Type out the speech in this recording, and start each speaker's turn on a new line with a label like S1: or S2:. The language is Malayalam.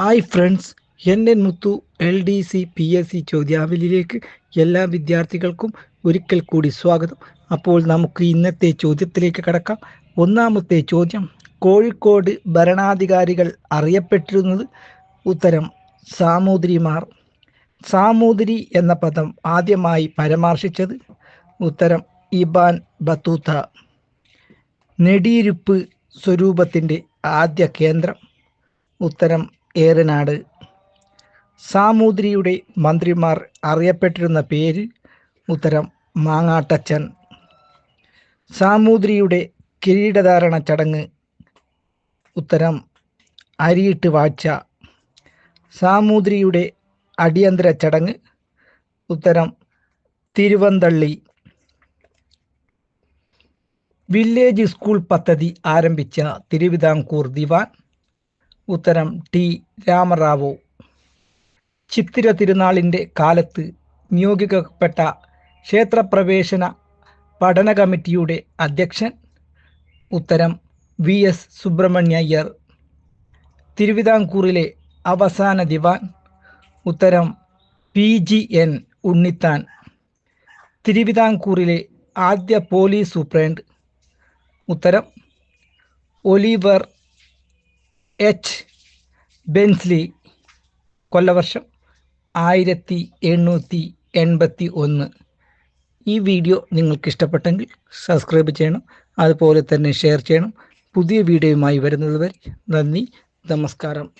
S1: Hi friends N N Muthu L D C P S C ചോദ്യാവലിയിലേക്ക് എല്ലാ വിദ്യാർത്ഥികൾക്കും ഒരിക്കൽ കൂടി സ്വാഗതം. അപ്പോൾ നമുക്ക് ഇന്നത്തെ ചോദ്യത്തിലേക്ക് കടക്കാം. ഒന്നാമത്തെ ചോദ്യം കോഴിക്കോട് ഭരണാധികാരികൾ അറിയപ്പെട്ടിരുന്നത്? ഉത്തരം സാമൂതിരിമാർ. സാമൂതിരി എന്ന പദം ആദ്യമായി പരാമർശിച്ചത്? ഉത്തരം ഇബാൻ ബത്തൂത്ത. നെടിയിരുപ്പ് സ്വരൂപത്തിന്റെ ആദ്യ കേന്ദ്രം. ഉത്തരം ഏറനാട്. സാമൂതിരിയുടെ മന്ത്രിമാർ അറിയപ്പെട്ടിരുന്ന പേര് ഉത്തരം മാങ്ങാട്ടച്ചൻ. സാമൂതിരിയുടെ കിരീടധാരണ ചടങ്ങ് ഉത്തരം അരിയിട്ട് വാഴ്ച സാമൂതിരിയുടെ അടിയന്തര ചടങ്ങ് ഉത്തരം തിരുവന്തള്ളി. വില്ലേജ് സ്കൂൾ പദ്ധതി ആരംഭിച്ച തിരുവിതാംകൂർ ദിവാൻ ഉത്തരം ടി രാമറാവു. ചിത്തിര തിരുനാളിന്റെ കാലത്ത് നിയോഗിക്കപ്പെട്ട ക്ഷേത്രപ്രവേശന പഠന കമ്മിറ്റിയുടെ അധ്യക്ഷൻ ഉത്തരം വി എസ് സുബ്രഹ്മണ്യയ്യർ തിരുവിതാംകൂറിലെ അവസാന ദിവാൻ ഉത്തരം പി ജി എൻ ഉണ്ണിത്താൻ. തിരുവിതാംകൂറിലെ ആദ്യ പോലീസ് സൂപ്രണ്ട് ഉത്തരം ഒലിവർ എച്ച്. ബെൻസ്ലി. കൊല്ലവർഷം ആയിരത്തി എണ്ണൂറ്റി എൺപത്തി ഒന്ന് ഈ വീഡിയോ നിങ്ങൾക്ക് ഇഷ്ടപ്പെട്ടെങ്കിൽ സബ്സ്ക്രൈബ് ചെയ്യണം. അതുപോലെ തന്നെ ഷെയർ ചെയ്യണം. പുതിയ വീഡിയോയുമായി വരുന്നത് വരെ നന്ദി. നമസ്കാരം.